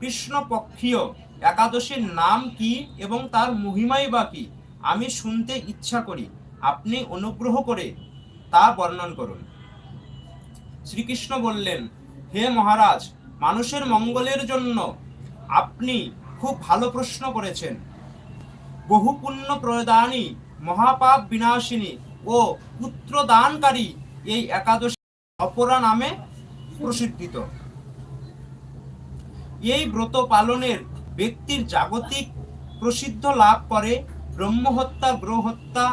কৃষ্ণপক্ষীয় একাদশীর নাম কি এবং তার মহিমাই বা কি? আমি শুনতে ইচ্ছা করি। আপনি অনুগ্রহ করে তা বর্ণন করুন। শ্রীকৃষ্ণ বললেন, হে মহারাজ, মানুষের মঙ্গলের জন্য আপনি খুব ভালো প্রশ্ন করেছেন। বহু পুণ্য প্রদানী, মহাপাপ বিনাশিনী ও পুত্রদানকারী এই একাদশী অপরা নামে প্রসিদ্ধিত। এই ব্রত পালনের ব্যক্তির জাগতিক প্রসিদ্ধ লাভ করে ব্রহ্মহত্যা গ্রহত্যা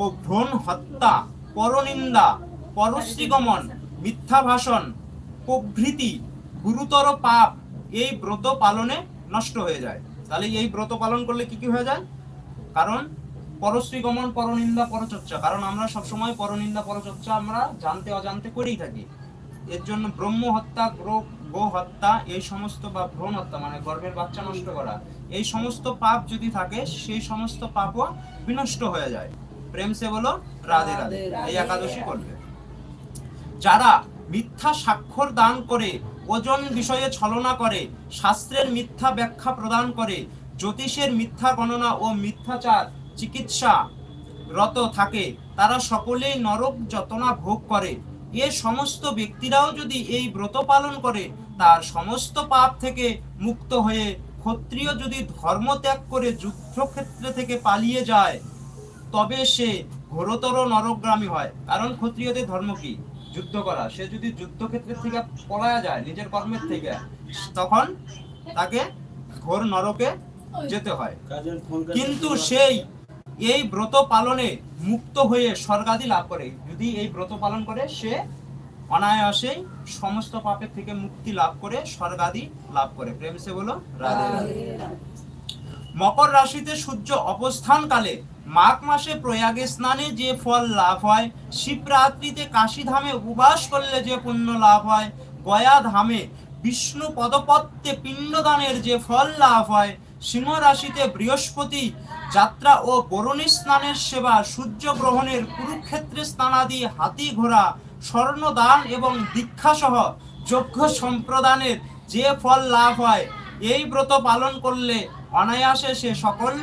ও ভ্রণ হত্যা পরনিন্দা, পরশ্রীগমন মিথ্যা ভাষণ প্রভৃতি গুরুতর পাপ এই ব্রত পালনে নষ্ট হয়ে যায়। তাহলে এই ব্রত পালন করলে কি কি হয়ে যায়? কারণ পরশ্রীগমন, পরনিন্দা, পরচর্চা। কারণ আমরা সবসময় পরনিন্দা, পরচর্চা আমরা জানতে, অজান্তে করেই থাকি। এর জন্য ব্রহ্ম হত্যা গ্রো গো হত্যা এই সমস্ত বা ভ্রূণ হত্যা মানে গর্ভের বাচ্চা নষ্ট করা এই সমস্ত পাপ যদি থাকে সেই সমস্ত পাপও বিনষ্ট হয়ে যায়। প্রেম সে বলো রাধে রাধে এই একাদশী করবে। যারা মিথ্যা স্বাক্ষর দান করে ওজন বিষয়ে ছলনা করে শাস্ত্রের মিথ্যা ব্যাখ্যা প্রদান করে জ্যোতিষের মিথ্যা গণনা ও মিথ্যাচার চিকিৎসা রত থাকে তারা সকলেই নরক যতনা ভোগ করে এ সমস্ত ব্যক্তিরাও যদি এই ব্রত পালন করে, তার সমস্ত পাপ থেকে মুক্ত হয়ে ক্ষত্রিয় যদি ধর্ম ত্যাগ করে যুদ্ধক্ষেত্র থেকে পালিয়ে যায়, তবে সে ঘোরতর নরকগ্রামী হয়। কারণ ক্ষত্রিয়দের ধর্ম কি? যুদ্ধ করা। সে যদি যুদ্ধক্ষেত্রের থেকে পলায়া যায়, নিজের কর্মের থেকে, তখন তাকে ঘোর নরকে যেতে হয়। কিন্তু সেই, এই ব্রত পালনে মুক্ত হয়ে স্বর্গাদি লাভ করে। যদি এই ব্রত পালন করে সে অনায়াসেই সমস্ত পাপের থেকে মুক্তি লাভ করে স্বর্গাদি লাভ করে। প্রেম সে বলো রাধে মকর রাশিতে সূর্য অবস্থানকালে মাঘ মাসে প্রয়াগে স্নানে যে ফল লাভ হয় শিবরাত্রিতে কাশী ধামে উপবাস করলে যে পুণ্য লাভ হয় গয়া ধামে বিষ্ণু পদপত্তে পিণ্ডদানের যে ফল লাভ হয় সিংহ রাশিতে বৃহস্পতি, যাত্রা ও বরণী স্নানের সেবা, সূর্য গ্রহণের কুরুক্ষেত্রে স্নানাদি, হাতি ঘোড়া, স্বর্ণদান এবং দীক্ষা সহ যজ্ঞ সম্প্রদানের যে ফল লাভ হয়, এই ব্রত পালন করলে অনায়াসে সে সকল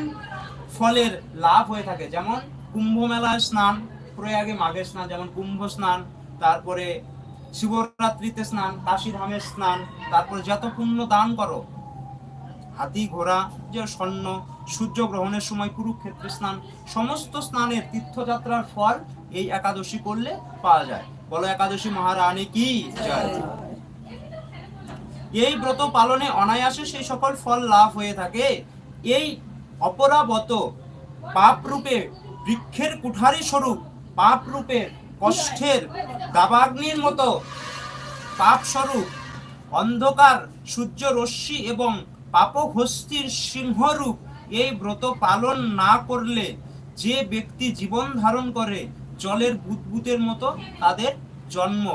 ফলের লাভ হয়ে থাকে। যেমন কুম্ভ মেলায় স্নান, প্রয়াগে মাঘের স্নান, যেমন কুম্ভ স্নান, তারপরে শিবরাত্রিতে স্নান কাশী ধামের স্নান, তারপরে যত পুণ্য দান করো হাতি, ঘোড়া, যে স্বর্ণ, সূর্য গ্রহণের সময় কুরুক্ষেত্রে স্নান, সমস্ত স্নানের তীর্থযাত্রার ফল এই একাদশী করলে পাওয়া যায়। বলো, একাদশী মহারানী কি? এই ব্রত পালনে অনায়াসে সেই সকল ফল লাভ হয়ে থাকে। এই অপরাবত পাপ রূপে বৃক্ষের কুঠারি স্বরূপ পাপ রূপে কষ্টের দাবাগ্নির মতো পাপ স্বরূপ অন্ধকার সূর্য রশ্মি এবং পাপহস্তির সিংহরূপ এই ব্রত পালন না করলে যে ব্যক্তি জীবন ধারণ করে জলের বুদবুদের মতো তাদের জন্ম।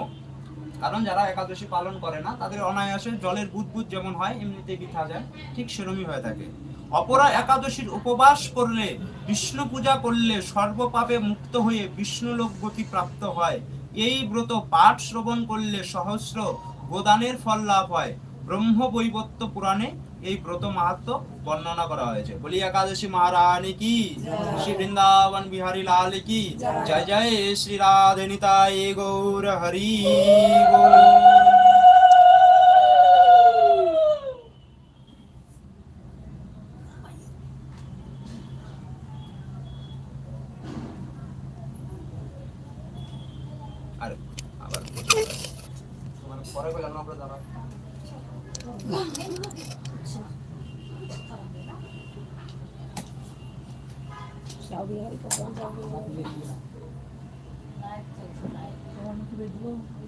কারণ যারা একাদশী পালন করে না, তাদের অনায়াসে জলের বুদবুদ যেমন হয় এমনিতে বিথা যায়, ঠিক সেরমই হয়ে থাকে। অপরা একাদশীর উপবাস করলে, বিষ্ণু পূজা করলে সর্বপাপে মুক্ত হয়ে বিষ্ণুলোক গতি প্রাপ্ত হয়। এই ব্রত পাঠ শ্রবণ করলে সহস্র গোদানের ফল লাভ হয়। ব্রহ্ম বৈবত্য পুরাণে এই ব্রত মাহাত্ম বর্ণনা করা হয়েছে। বলি একাদশী মহারানী কি? শ্রী বৃন্দাবন বিহারী লাল কি? জয়। জয় শ্রী রাধে নিতাই গৌর হরি আরে আবার পরে বললাম আমরা দাঁড়া Sabi nga ito. Sabi nga ito.